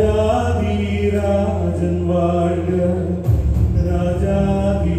ராஜாதி ராஜன் வாழ்க ராஜாதி